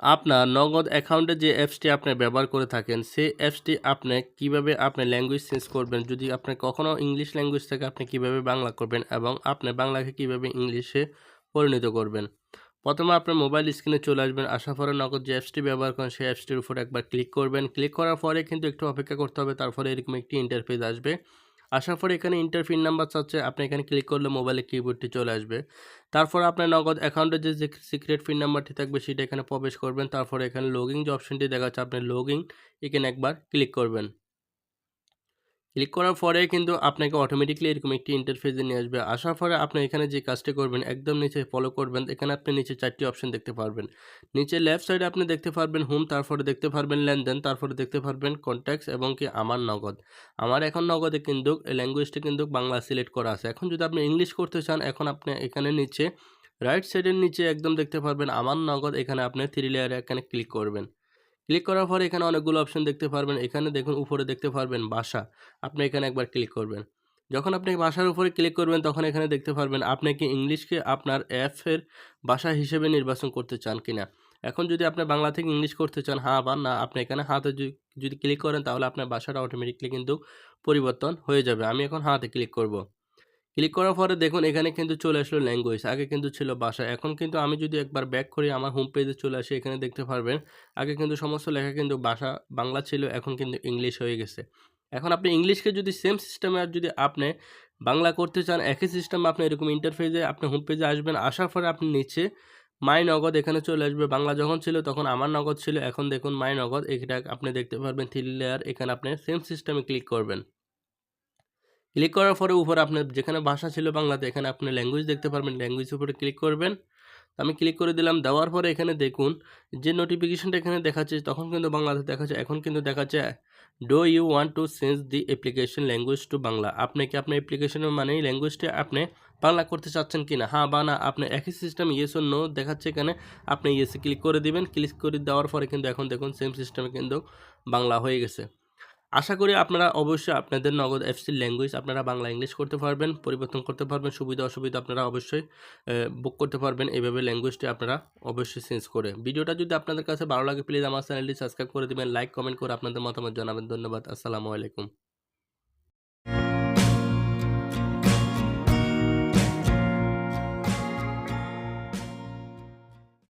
আপনার নগদ অ্যাকাউন্টে যে অ্যাপসটি আপনি ব্যবহার করে থাকেন, সেই অ্যাপসটি আপনি কীভাবে আপনি ল্যাঙ্গুয়েজ চেঞ্জ করবেন? যদি আপনি কখনও ইংলিশ ল্যাঙ্গুয়েজ থেকে আপনি কীভাবে বাংলা করবেন এবং আপনি বাংলাকে কীভাবে ইংলিশে পরিণত করবেন? প্রথমে আপনার মোবাইল স্ক্রিনে চলে আসবেন, আসার পরে নগদ যে অ্যাপসটি ব্যবহার করেন, সেই অ্যাপসটির উপর একবার ক্লিক করবেন। ক্লিক করার পরে কিন্তু একটু অপেক্ষা করতে হবে, তারপরে এরকম একটি ইন্টারফেস আসবে। আসার পরে এখানে ইন্টার পিন নাম্বার চাচ্ছে, আপনি এখানে ক্লিক করলে মোবাইলে কিবোর্ডটি চলে আসবে। তারপর আপনার নগদ অ্যাকাউন্টের যে সিক্রেট পিন নাম্বারটি থাকবে, সেটা এখানে প্রবেশ করবেন। তারপরে এখানে লগিং যে অপশনটি দেখা যাচ্ছে আপনি লগিং এখানে একবার ক্লিক করবেন। ক্লিক করার পরে কিন্তু আপনাকে অটোমেটিকলি এরকম একটি ইন্টারফেসে নিয়ে আসবে। আসার পরে আপনি এখানে যে কাজটি করবেন, একদম নিচে ফলো করবেন। এখানে আপনি নিচে চারটি অপশন দেখতে পারবেন। নিচে লেফট সাইডে আপনি দেখতে পারবেন হোম তারপরে দেখতে পারবেন লেনদেন, তারপরে দেখতে পারবেন কন্ট্যাক্টস এবং কি আমার নগদ। আমার এখন নগদে কিন্তু ল্যাঙ্গুয়েজটি কিন্তু বাংলা সিলেক্ট করা আছে। এখন যদি আপনি ইংলিশ করতে চান, এখন আপনি এখানে নিচে রাইট সাইডের নিচে একদম দেখতে পারবেন আমার নগদ। এখানে আপনি থ্রি লেয়ারে এখানে ক্লিক করবেন। ক্লিক করার পরে এখানে অনেকগুলো অপশন দেখতে পারবেন। এখানে দেখুন, উপরে দেখতে পারবেন বাসা। আপনি এখানে একবার ক্লিক করবেন। যখন আপনি ভাষার উপরে ক্লিক করবেন, তখন এখানে দেখতে পারবেন আপনি কি ইংলিশকে আপনার অ্যাপের ভাষা হিসেবে নির্বাচন করতে চান কিনা। এখন যদি আপনি বাংলা থেকে ইংলিশ করতে চান হ্যাঁ বা না, আপনি এখানে হাতে যদি ক্লিক করেন, তাহলে আপনার ভাষাটা অটোমেটিকলি কিন্তু পরিবর্তন হয়ে যাবে। আমি এখন হাতে ক্লিক করব। ক্লিক করার পরে দেখুন এখানে কিন্তু চলে আসলো ল্যাঙ্গুয়েজ আগে কিন্তু ছিল ভাষা। এখন কিন্তু আমি যদি একবার ব্যাক করি, আমার হোম পেজে চলে আসি, এখানে দেখতে পারবেন। আগে কিন্তু সমস্ত লেখা কিন্তু ভাষা, বাংলা ছিল, এখন কিন্তু ইংলিশ হয়ে গেছে। এখন আপনি ইংলিশকে যদি সেম সিস্টেমে আর যদি আপনি বাংলা করতে চান, একই সিস্টেমে আপনি এরকম ইন্টারফেসে আপনি হোম পেজে আসবেন। আসার পরে আপনি নিচে মাই নগদ এখানে চলে আসবে। বাংলা যখন ছিল তখন আমার নগদ ছিল। এখন দেখুন মাই নগদ এটা আপনি দেখতে পারবেন থ্রি লেয়ার এখানে আপনি সেম সিস্টেমে ক্লিক করবেন। ক্লিক করার পরে উপরে আপনার যেখানে ভাষা ছিল বাংলাতে, এখানে আপনি ল্যাঙ্গুয়েজ দেখতে পারবেন ল্যাঙ্গুয়েজ উপরে ক্লিক করবেন। আমি ক্লিক করে দিলাম, দেওয়ার পরে এখানে দেখুন, যে নোটিফিকেশনটা এখানে দেখাচ্ছে, তখন কিন্তু বাংলাতে দেখাচ্ছে, এখন কিন্তু দেখাচ্ছে do you want to change the application language to Bangla? আপনি কি আপনার অ্যাপ্লিকেশনের মানে ল্যাঙ্গুয়েজটা আপনি বাংলা করতে চাচ্ছেন কি না হ্যাঁ বা না, আপনি একই সিস্টেম ইয়েস ও নো দেখাচ্ছে এখানে, আপনি ইয়েসে ক্লিক করে দিবেন। ক্লিক করে দেওয়ার পরে কিন্তু এখন দেখুন সেম সিস্টেমে কিন্তু বাংলা হয়ে গেছে। আশা করি আপনারা অবশ্যই আপনাদের নগদ অ্যাপসির ল্যাঙ্গুয়েজ আপনারা বাংলা ইংলিশ করতে পারবেন, পরিবর্তন করতে পারবেন, সুবিধা অসুবিধা আপনারা অবশ্যই বুক করতে পারবেন। এইভাবে ল্যাঙ্গুয়েজটি আপনারা অবশ্যই চেঞ্জ করে। ভিডিওটা যদি আপনাদের কাছে ভালো লাগে প্লিজ আমার চ্যানেলটি সাবস্ক্রাইব করে দেবেন লাইক কমেন্ট করে আপনাদের মতামত জানাবেন। ধন্যবাদ, আসসালামু আলাইকুম।